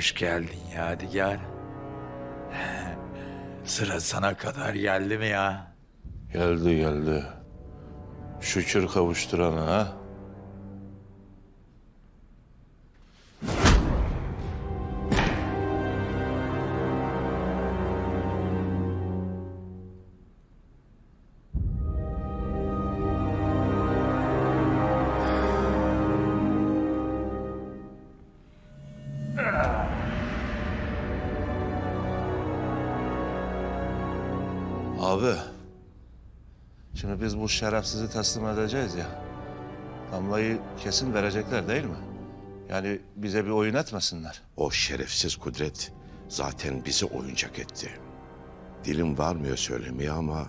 Hoş geldin Yadigar. Sıra sana kadar geldi mi ya? Geldi geldi. Şükür kavuşturana ha. Abi. Şimdi biz bu şerefsizi teslim edeceğiz ya. Damlayı kesin verecekler değil mi? Yani bize bir oyun etmesinler. O şerefsiz kudret zaten bizi oyuncak etti. Dilim varmıyor söylemeye ama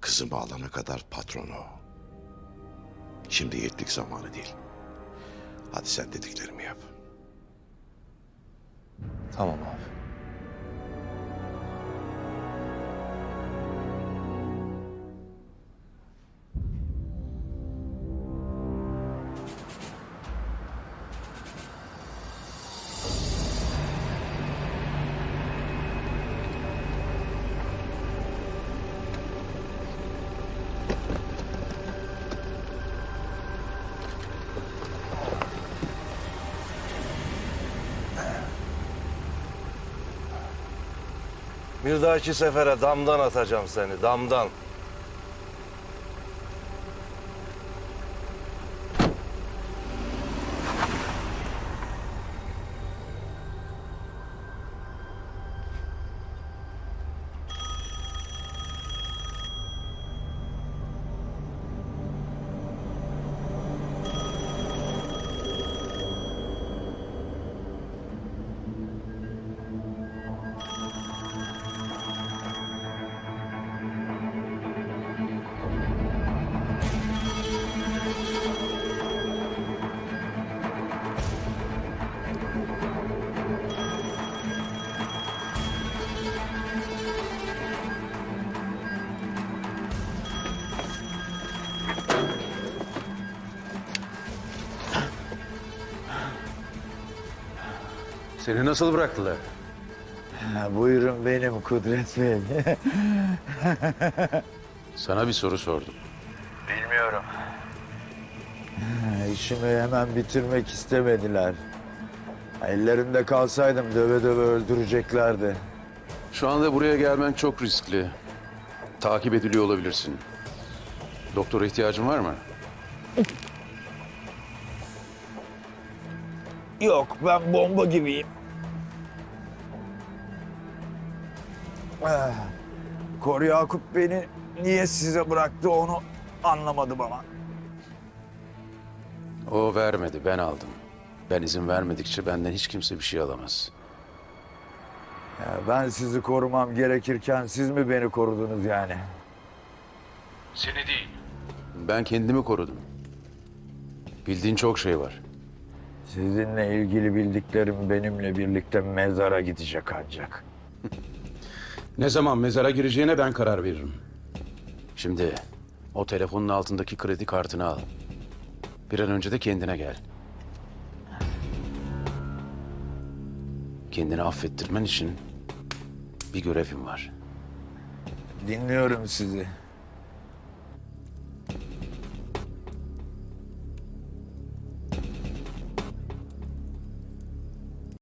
kızımı alana kadar patronu. Şimdi yiğitlik zamanı değil. Hadi sen dediklerimi yap. Tamam abi. Bir dahaki sefere damdan atacağım seni, damdan. Seni nasıl bıraktılar? Ha, buyurun benim Kudret Bey. Sana bir soru sordum. Bilmiyorum. İşimi hemen bitirmek istemediler. Ellerinde kalsaydım döve döve öldüreceklerdi. Şu anda buraya gelmen çok riskli. Takip ediliyor olabilirsin. Doktora ihtiyacın var mı? Yok ben bomba gibiyim. Ah, Kor Yakup beni niye size bıraktı onu anlamadım ama. O vermedi, ben aldım. Ben izin vermedikçe benden hiç kimse bir şey alamaz. Ya ben sizi korumam gerekirken siz mi beni korudunuz yani? Seni değil. Ben kendimi korudum. Bildiğin çok şey var. Sizinle ilgili bildiklerim benimle birlikte mezara gidecek ancak. Ne zaman mezara gireceğine ben karar veririm. Şimdi o telefonun altındaki kredi kartını al. Bir an önce de kendine gel. Kendini affettirmen için bir görevim var. Dinliyorum sizi.